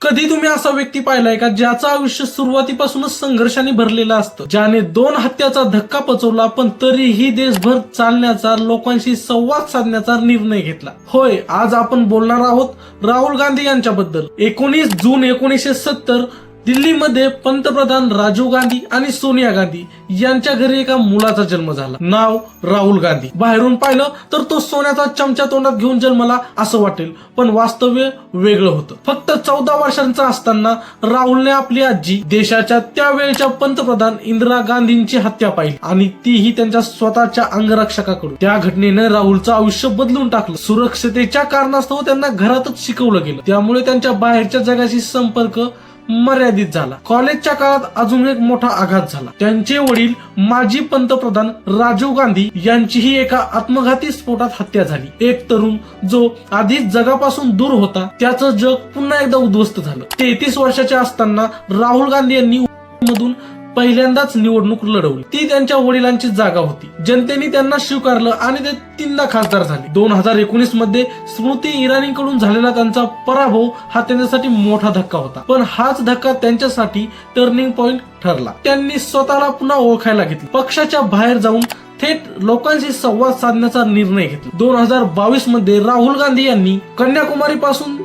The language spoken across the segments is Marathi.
कधी तुम्ही असा व्यक्ती पाहिलाय का ज्याचं आयुष्य सुरुवातीपासूनच संघर्षाने भरलेलं असतं? ज्याने दोन हत्याचा धक्का पचवला पण तरीही देशभर चालण्याचा लोकांशी संवाद साधण्याचा निर्णय घेतला. होय आज आपण बोलणार आहोत राहुल गांधी यांच्याबद्दल. एकोणीस जून एकोणीसशे सत्तर दिल्लीमध्ये पंतप्रधान राजीव गांधी आणि सोनिया गांधी यांच्या घरी एका मुलाचा जन्म झाला. नाव राहुल गांधी. बाहेरून पाहिलं तर तो सोन्याचा चमचा तोंडात घेऊन जन्मला असं वाटेल पण वास्तव्य वेगळं होतं. फक्त चौदा वर्षांचा असताना राहुलने आपली आजी देशाच्या त्यावेळच्या पंतप्रधान इंदिरा गांधींची हत्या पाहिली आणि तीही त्यांच्या स्वतःच्या अंगरक्षकाकडून. त्या घटनेनं राहुलचं आयुष्य बदलून टाकलं. सुरक्षतेच्या कारणास्तव त्यांना घरातच शिकवलं गेलं. त्यामुळे त्यांच्या बाहेरच्या जगाशी संपर्क मर्यादित झाला. कॉलेजच्या काळात अजून एक मोठा आघात झाला. त्यांचे वडील माजी पंतप्रधान राजीव गांधी यांचीही एका आत्मघाती स्फोटात हत्या झाली. एक तरुण जो आधीच जगापासून दूर होता त्याचं जग पुन्हा एकदा उद्ध्वस्त झालं. तेहतीस वर्षाचे असताना राहुल गांधी यांनी मधून पहिल्यांदाच निवडणूक लढवली. ती त्यांच्या वडिलांची जागा होती. जनतेने त्यांना स्वीकारलं आणि ते तीनदा खासदार झाले. दोन हजार एकोणीसमध्ये स्मृती इराणीकडून झालेला त्यांचा पराभव हा त्यांच्यासाठी मोठा धक्का होता. पण हाच धक्का त्यांच्यासाठी टर्निंग पॉइंट ठरला. त्यांनी स्वतःला पुन्हा ओळखायला घेतली. पक्षाच्या बाहेर जाऊन थेट लोकांशी संवाद साधण्याचा निर्णय घेतला. दोन हजार बावीसमध्ये राहुल गांधी यांनी कन्याकुमारी पासून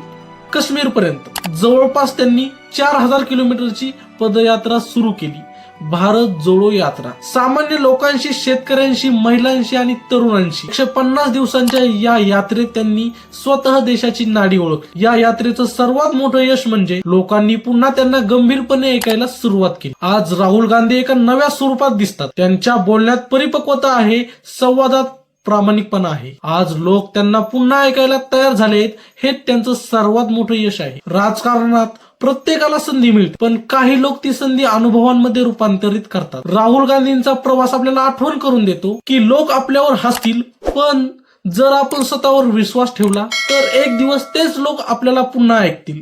काश्मीर पर्यंत जवळपास त्यांनी चार हजार किलोमीटरची पदयात्रा सुरू केली. भारत जोडो यात्रा. सामान्य लोकांशी शेतकऱ्यांशी महिलांशी आणि तरुणांशी. एकशे पन्नास दिवसांच्या या यात्रेत त्यांनी स्वतः देशाची नाडी ओळख. या यात्रेचं सर्वात मोठं यश म्हणजे लोकांनी पुन्हा त्यांना गंभीरपणे ऐकायला सुरुवात केली. आज राहुल गांधी एका नव्या स्वरूपात दिसतात. त्यांच्या बोलण्यात परिपक्वता आहे संवादात प्रामाणिकपणा आहे. आज लोक त्यांना पुन्हा ऐकायला तयार झालेत हे त्यांचं सर्वात मोठं यश आहे. राजकारणात प्रत्येकाला संधी मिळते पण काही लोक ती संधी अनुभवांमध्ये रूपांतरित करतात. राहुल गांधींचा प्रवास आपल्याला आठवण करून देतो की लोक आपल्यावर हसतील पण जर आपण स्वतःवर विश्वास ठेवला तर एक दिवस तेच लोक आपल्याला पुन्हा ऐकतील.